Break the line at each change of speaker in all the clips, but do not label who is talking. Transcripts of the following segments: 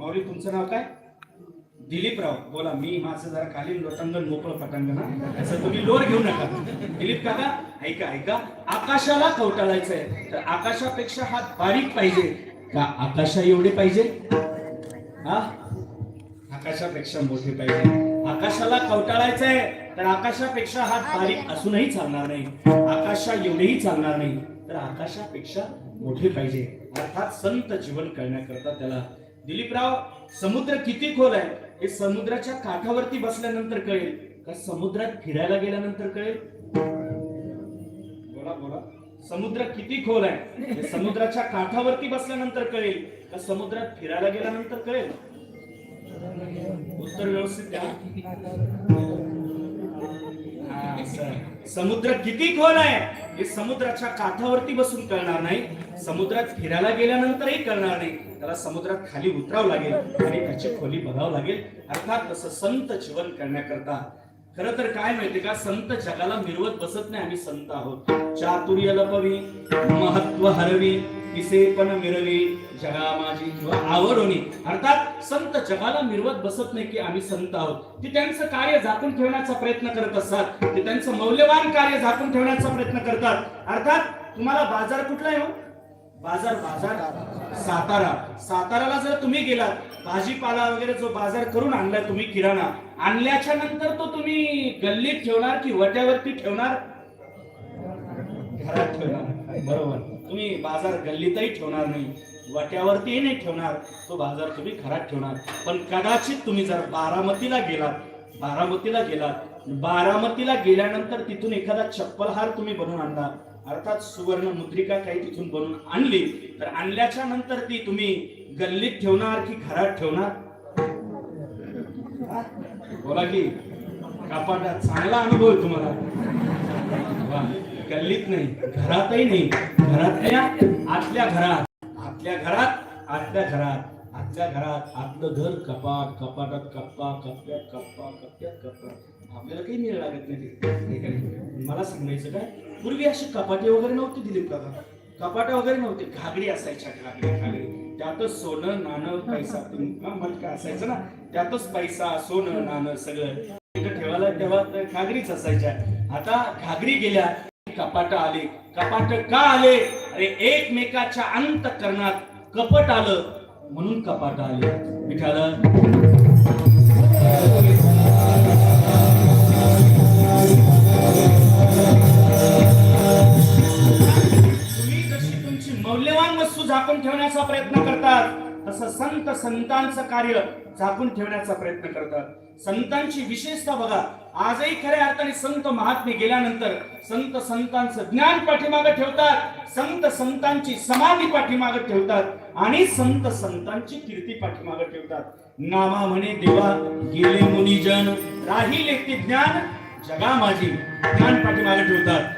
माऊली तुमचं नाव काय? दिलीपराव बोला मी माझं जरा खाली लोटांगण मोकळं पटांगण असं तुम्ही लोर घेऊ नका. दिलीप काका ऐका ऐका. आकाशाला कवटाळायचंय. तर आकाशापेक्षा हात बारीक पाहिजे का आकाशा एवढे पाहिजे? हा? आकाशापेक्षा मोठे पाहिजे. आकाशाला कवटाळायचंय तर आकाशापेक्षा हात बारीक असूनही चालणार नाही. आकाशा एवढेही चालणार नाही. तर आकाशापेक्षा मोठे पाहिजे. अर्थात संत जीवन करण्याकरता त्याला दिलीपराव समुद्र किती खोल आहे? हे समुद्राच्या काठावरती बसल्यानंतर कळेल. का समुद्रात फिरायला गेल्यानंतर कळेल? बोला बोला. समुद्र किती खोल आहे? हे समुद्राच्या काठावरती बसल्यानंतर कळेल. का समुद्रात फिरायला गेल्यानंतर कळेल? उत्तर व्यवस्थित द्या. समुद्र किती खोल आहे? हे समुद्राच्या काठावरती बसून कळणार नाही. समुद्रात फिरायला गेल्यानंतरही कळणार नाही. त्याला समुद्रात खाली उतरावं लागेल आणि त्याची खोली बघावं लागेल. अर्थात तसं संत जीवन करण्याकरता. खरं तर काय माहितीये का? संत जगाला मिरवत बसत नाही. आम्ही संत आहोत. चातुर्य लपवी महत्त्व हरवी किसे पण मिरवी जगा माझी किंवा आवड होणे अर्थात संत जगाला मिरवत बसत नाही की आम्ही संत आहोत. ते त्यांचं कार्य झाकून ठेवण्याचा प्रयत्न करत असतात. ते त्यांचं मौल्यवान कार्य झाकून ठेवण्याचा प्रयत्न करतात. अर्थात तुम्हाला बाजार कुठला आहे हो? बाजार बाजार सातारा. साताराला जर तुम्ही गेलात भाजीपाला वगैरे जो बाजार करून आणलाय तुम्ही किराणा आणल्याच्या नंतर तो तुम्ही गल्लीत ठेवणार की वट्यावरती ठेवणार? घरात ठेवणार. बरोबर. तुम्ही बाजार गल्लीतही ठेवणार नाही वट्यावरतीही नाही ठेवणार तो बाजार तुम्ही घरात ठेवणार. पण कदाचित तुम्ही जर बारामतीला गेलात बारामतीला गेलात बारामतीला गेल्यानंतर तिथून एखादा चप्पल हार तुम्ही बनवून आणला अर्थात सुवर्ण मुद्रिका काही तिथून बनवून आणली तर आणल्याच्या नंतर ती तुम्ही गल्लीत ठेवणार की घरात ठेवणार? बोला की कपाटा चांगला अनुभव आहे तुम्हाला. गल्लीत नाही घरातही नाही. घरातल्या आतल्या घरात. आतल्या घरात आतल्या घरात. आतल्या घरात आतलं घर कपाट कपाटात कप्पा कप्प्यात कप्पा कप्प्यात कप्पा. आपल्याला काही मिळ लागत नाही मला सांगायचं काय? पूर्वी अशी कपाटे वगैरे नव्हती दिलीप काका. कपाटे वगैरे नव्हते. घागरी असायच्या घागरी घागडी त्यातच सोनं नाणं पैसा. मटका असायचं ना? त्यातच पैसा सोनं नाणं सगळं. ठेवायला तेव्हा तर घागरीच असायच्या. आता घागरी गेल्या कपाट आले. कपाट का आले? अरे एकमेकाच्या अंत करण्यात कपट आलं म्हणून कपाट आले. तुम्ही जशी तुमची मौल्यवान वस्तू झाकून ठेवण्याचा प्रयत्न करतात तसं संत संतांचं कार्य झाकून ठेवण्याचा प्रयत्न करतात. संतांची विशेषता बघा आजही खऱ्या अर्थाने संत महात्मे गेल्यानंतर संत संतांचं ज्ञान पाठीमागे ठेवतात संत संतांची समाधी पाठीमागे ठेवतात आणि संत संतांची कीर्ती पाठीमागे ठेवतात. नामा म्हणे देवा गेले मुनिजन राहिले ते ज्ञान जगा माझी. ज्ञान पाठीमागे ठेवतात.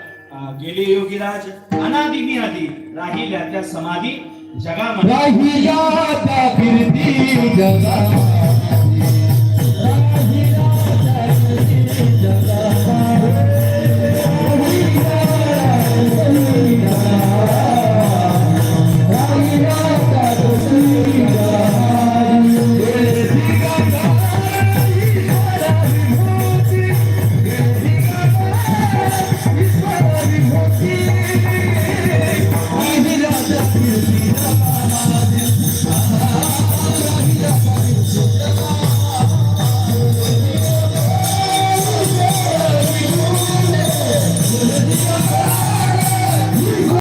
गेले योगीराज अनादी मी आधी राहिल्या त्या समाधी जगामध्ये
राहिल्या त्या कीर्ती जगा